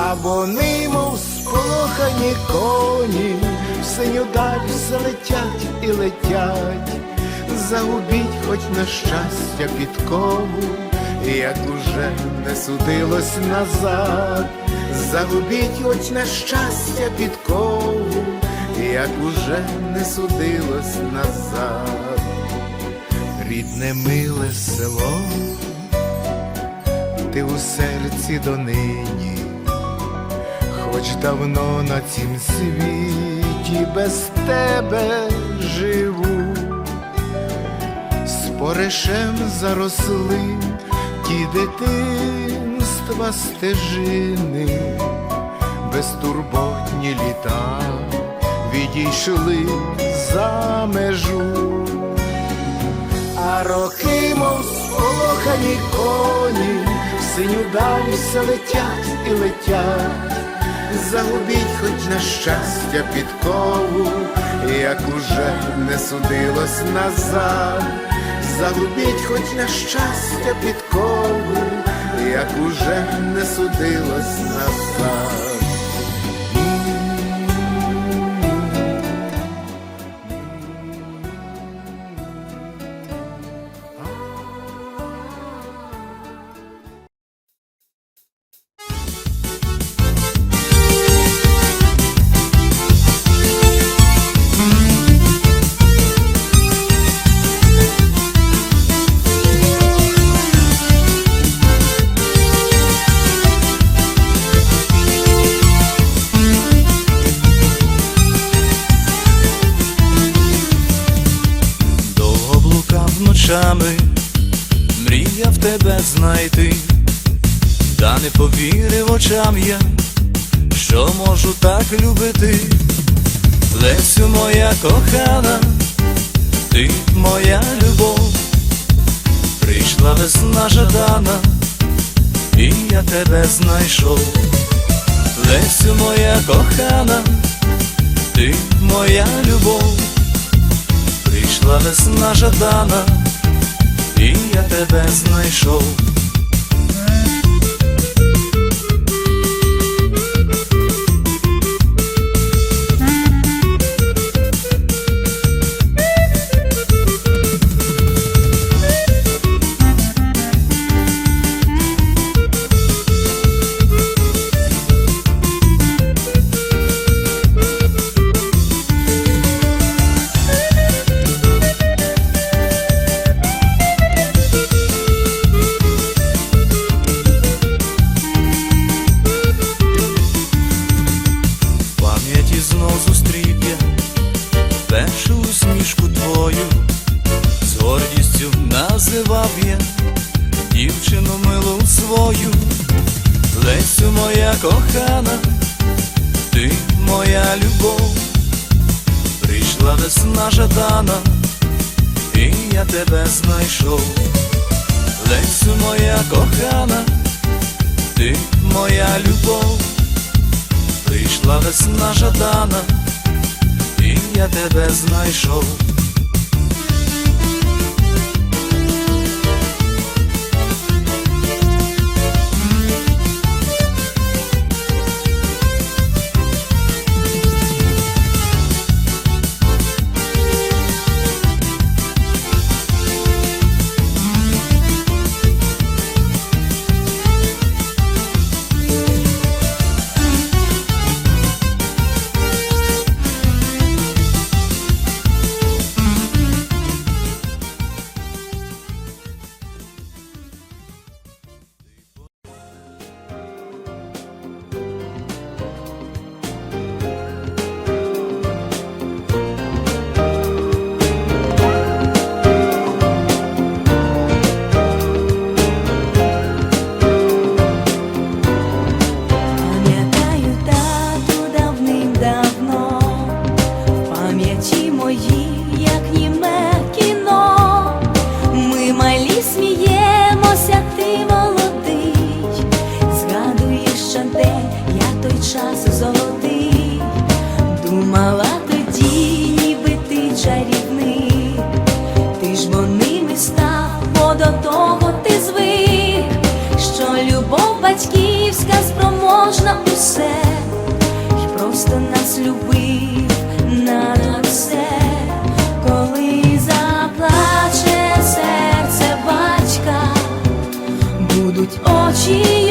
а вони, мов сполохані коні, в синю даль все летять і летять, загубіть хоч на щастя підкову, як уже не судилось назад, загубіть хоч на щастя підкову, як уже не судилось назад, рідне миле село ти у серці донині, хоч давно на цім світі без тебе живу, споришем заросли ті дитинства стежини, безтурботні літа відійшли за межу. А роки, мов сполохані коні, в синю далі все летять і летять, загубіть хоч на щастя підкову, як уже не судилось назад, загубіть хоч на щастя підкову, як уже не судилось назад. Ночами, мріяв тебе знайти, та не повірив очам я, що можу так любити. Лесю моя кохана, ти моя любов, прийшла весна жадана, і я тебе знайшов. Лесю моя кохана, ти моя любов. Прийшла весна жадана, тебе знайшов. Називав я дівчину милу свою, Лесю моя кохана, ти моя любов, прийшла весна жадана, і я тебе знайшов. Лесю моя кохана, ти моя любов. Прийшла весна жадана, і я тебе знайшов. Любив над все, коли заплаче серце батька будуть очі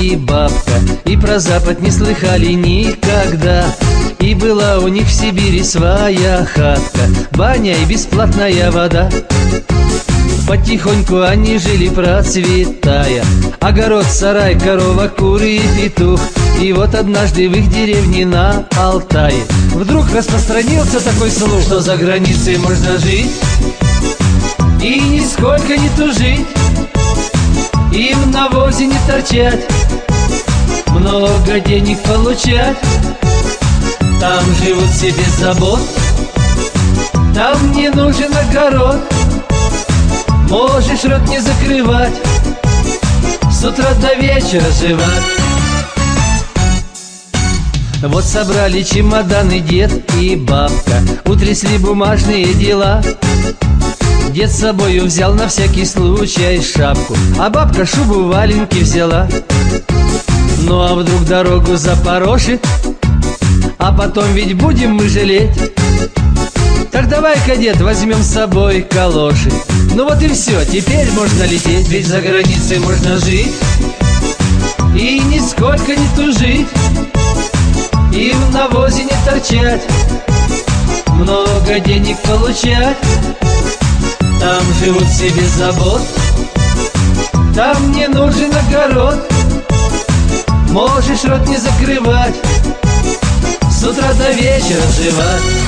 и бабка И про запад не слыхали никогда. И была у них в Сибири своя хатка Баня и бесплатная вода. Потихоньку они жили процветая. Огород, сарай, корова, куры и петух. И вот однажды в их деревне на Алтае Вдруг распространился такой слух Что за границей можно жить И нисколько не тужить и в навозе не торчать Много денег получать. Там живут все без забот Там не нужен огород. Можешь рот не закрывать С утра до вечера жевать. Вот собрали чемоданы дед и бабка Утрясли бумажные дела Дед с собою взял на всякий случай шапку А бабка шубу валенки взяла. Ну а вдруг дорогу запорошит А потом ведь будем мы жалеть. Так давай-ка, дед, возьмем с собой калоши. Ну вот и все, теперь можно лететь Ведь за границей можно жить. И нисколько не тужить И в навозе не торчать. Много денег получать там живут все без забот. Там не нужен огород. Можешь рот не закрывать С утра до вечера жевать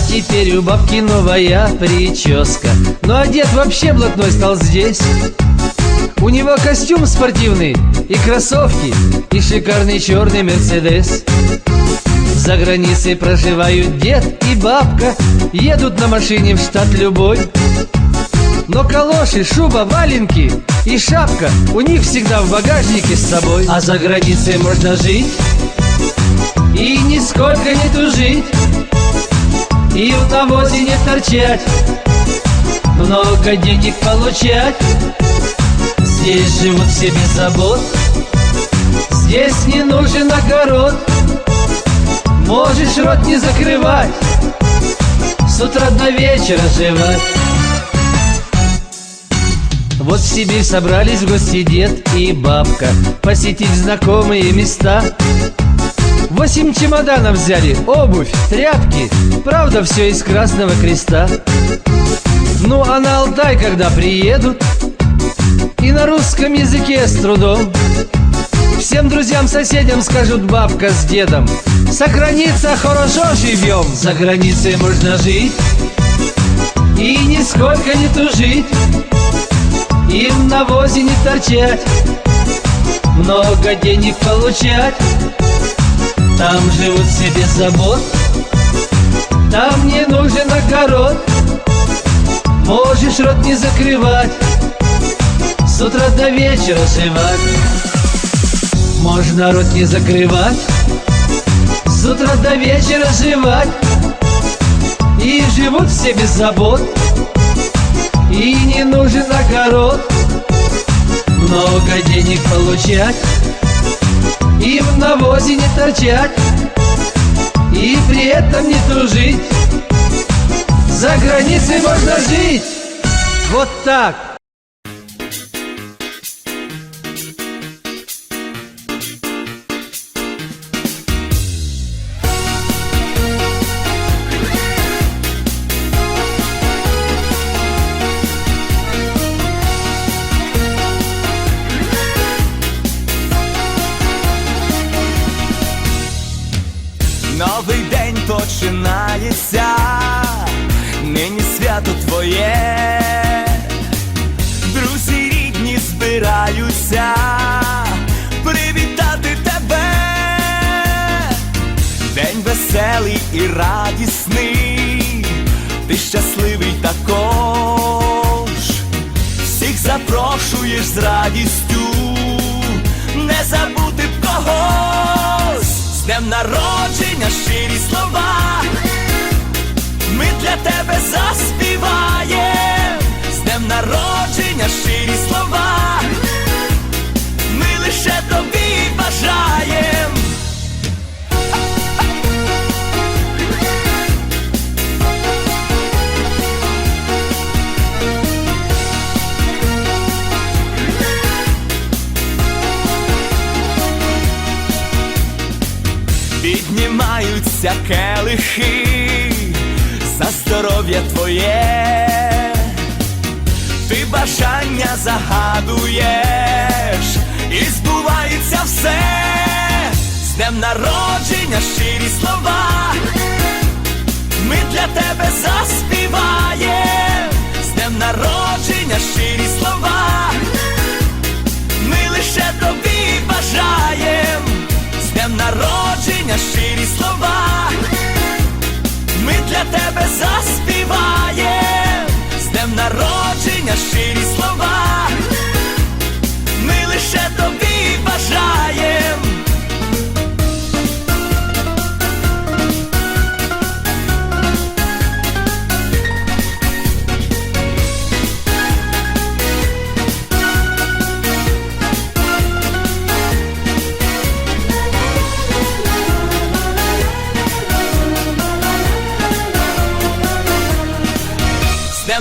теперь у бабки новая прическа. Ну а дед вообще блатной стал здесь. У него костюм спортивный и кроссовки И шикарный черный Мерседес. За границей проживают дед и бабка Едут на машине в штат любой. Но калоши, шуба, валенки и шапка У них всегда в багажнике с собой. А за границей можно жить И нисколько не тужить И в навозе не торчать. Много денег получать. Здесь живут все без забот. Здесь не нужен огород. Можешь рот не закрывать. С утра до вечера жевать вот в Сибирь собрались в гости дед и бабка. Посетить знакомые места Восемь чемоданов взяли, обувь, тряпки. Правда, все из Красного Креста. Ну, а на Алтай, когда приедут И на русском языке с трудом. Всем друзьям-соседям скажут бабка с дедом Сохраниться хорошо живем За границей можно жить И нисколько не тужить. И в навозе не торчать Много денег получать Там живут все без забот. Там не нужен огород. Можешь рот не закрывать. С утра до вечера жевать Можно рот не закрывать. С утра до вечера жевать И живут все без забот. И не нужен огород. Много денег получать И в навозе не торчать И при этом не тужить За границей можно жить. Вот так свято твоє, друзі рідні збираються привітати тебе, день веселий і радісний, ти щасливий також, всіх запрошуєш з радістю, не забути б когось. З днем народження щирі слова, для тебе заспіваєм, з днем народження щирі слова, ми лише тобі бажаєм. Піднімаються келихи здоров'я твоє, ти бажання загадуєш, і збувається все, з днем народження щирі слова, ми для тебе заспіваєм, з днем народження щирі слова, ми лише тобі бажаєм. З днем народження щирі слова, тебе заспіває з днем народження